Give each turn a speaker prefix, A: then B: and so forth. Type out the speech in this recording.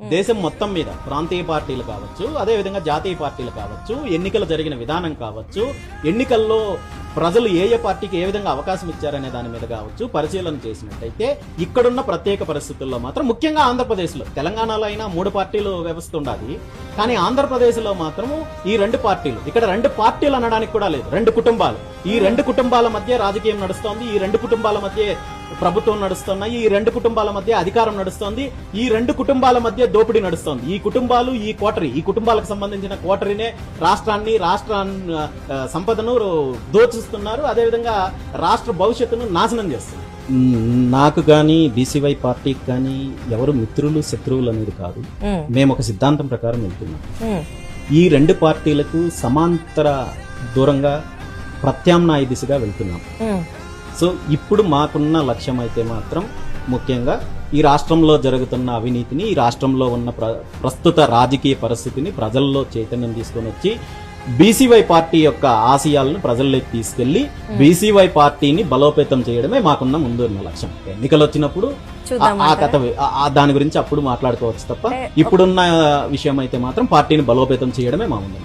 A: దేశం మొత్తం మీద ప్రాంతీయ పార్టీలు కావచ్చు అదే విధంగా జాతీయ పార్టీలు కావచ్చు ఎన్నికలు జరిగిన విధానం కావచ్చు ఎన్నికల్లో ప్రజలు ఏ ఏ పార్టీకి ఏ విధంగా అవకాశం ఇచ్చారనే దాని మీద కావచ్చు పరిశీలన చేసినట్టయితే ఇక్కడున్న ప్రత్యేక పరిస్థితుల్లో మాత్రం ముఖ్యంగా ఆంధ్రప్రదేశ్లో తెలంగాణలో అయినా మూడు పార్టీలు వ్యవస్థ ఉండాలి కానీ ఆంధ్రప్రదేశ్లో మాత్రము ఈ రెండు పార్టీలు ఇక్కడ రెండు పార్టీలు అనడానికి కూడా లేదు రెండు కుటుంబాలు. ఈ రెండు కుటుంబాల మధ్య రాజకీయం నడుస్తోంది ఈ రెండు కుటుంబాల మధ్య ప్రభుత్వం నడుస్తున్నాయి ఈ రెండు కుటుంబాల మధ్య అధికారం నడుస్తోంది. ఈ రెండు కుటుంబాల మధ్య దోపిడీ నడుస్తోంది. ఈ కుటుంబాలు ఈ కోటరీ ఈ కుటుంబాలకు సంబంధించిన కోటరీనే రాష్ట్రాన్ని రాష్ట్ర సంపదను దోచిస్తున్నారు. అదేవిధంగా రాష్ట్ర భవిష్యత్తును నాశనం చేస్తున్నారు. నాకు కానీ బీసీవై పార్టీకి కానీ ఎవరు మిత్రులు శత్రువులు అనేది కాదు. మేము. ఒక సిద్ధాంతం ప్రకారం వెళ్తున్నాం. ఈ రెండు పార్టీలకు సమాంతర దూరంగా ప్రత్యామ్నాయ దిశగా వెళ్తున్నాం. సో ఇప్పుడు మాకున్న లక్ష్యం అయితే మాత్రం ముఖ్యంగా ఈ రాష్ట్రంలో జరుగుతున్న అవినీతిని ఈ రాష్ట్రంలో ఉన్న ప్ర- ప్రస్తుత రాజకీయ పరిస్థితిని ప్రజల్లో చైతన్యం తీసుకొని వచ్చి బీసీవై పార్టీ యొక్క ఆశయాలను ప్రజల్లోకి తీసుకెళ్ళి బీసీవై పార్టీని బలోపేతం చేయడమే మాకున్న ముందు ఉన్న లక్ష్యం. ఎన్నికలు వచ్చినప్పుడు ఆ- కథ దాని గురించి అప్పుడు మాట్లాడుకోవచ్చు తప్ప ఇప్పుడున్న విషయం అయితే మాత్రం పార్టీని బలోపేతం చేయడమే మా ముందు.